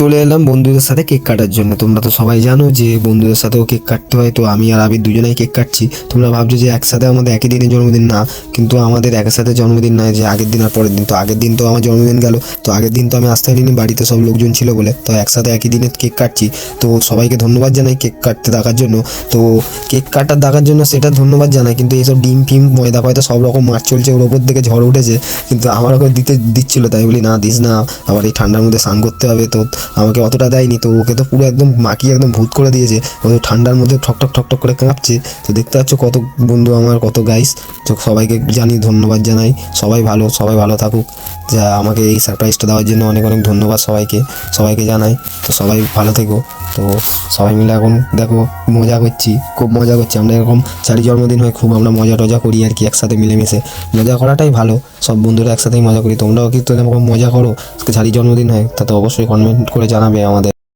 চলে এলাম বন্ধুদের সাথে কেক কাটার জন্য। তোমরা তো সবাই জানো যে বন্ধুদের সাথেও কেক কাটতে হয়, তো আমি আর আবির দুজনেই কেক কাটছি। তোমরা ভাবছ যে একসাথে আমাদের একই দিনে জন্মদিন? না, কিন্তু আমাদের একসাথে জন্মদিন নয় যে আগের দিন আর পরের দিন। তো আগের দিন তো আমার জন্মদিন গেল, তো আগের দিন তো আমি আসতে পারিনি, বাড়িতে সব লোকজন ছিল বলে। তো একসাথে একই দিনে কেক কাটছি। তো সবাইকে ধন্যবাদ জানাই কেক কাটতে দেখার জন্য। তো কেক কাটার দেখার জন্য সেটা ধন্যবাদ জানাই, কিন্তু এইসব ডিম ফিম, ময়দা ফয়দা সব রকম মাছ চলছে, ওর ওপর থেকে ঝড় উঠেছে। কিন্তু আমার ওকে দিতে দিচ্ছিল, তাই বলি, না, দিস না, আবার এই ঠান্ডার মধ্যে স্নান করতে হবে। তো আমাকে অতটা দেয়নি। তো ওকে তো পুরো একদম মাখিয়ে একদম ভূত করে দিয়েছে। ও তো ঠান্ডার মধ্যে ঠক ঠক ঠক ঠক করে কাঁপছে। তো দেখতে পাচ্ছ কত বন্ধু আমার, কত গাইস তো সবাইকে জানি ধন্যবাদ জানাই। সবাই ভালো সবাই ভালো থাকুক। যা আমাকে এই সারপ্রাইজটা দেওয়ার জন্য অনেক অনেক ধন্যবাদ সবাইকে। সবাইকে জানাই। তো সবাই ভালো থেকো। তো সবাই মিলে এখন দেখো মজা করছি। খুব মজা করছি। আমরা এরকম চারি জন্মদিন হয় খুব আমরা মজা টজা করি আর কি, একসাথে মিলেমিশে। মজা করাটাই ভালো। সব বন্ধুরা একসাথেই মজা করি। তোমরাও কিন্তু এরকম মজা করো। চারি জন্মদিন হয় তাতে অবশ্যই কমেন্ট করে জানাবে আমাদের।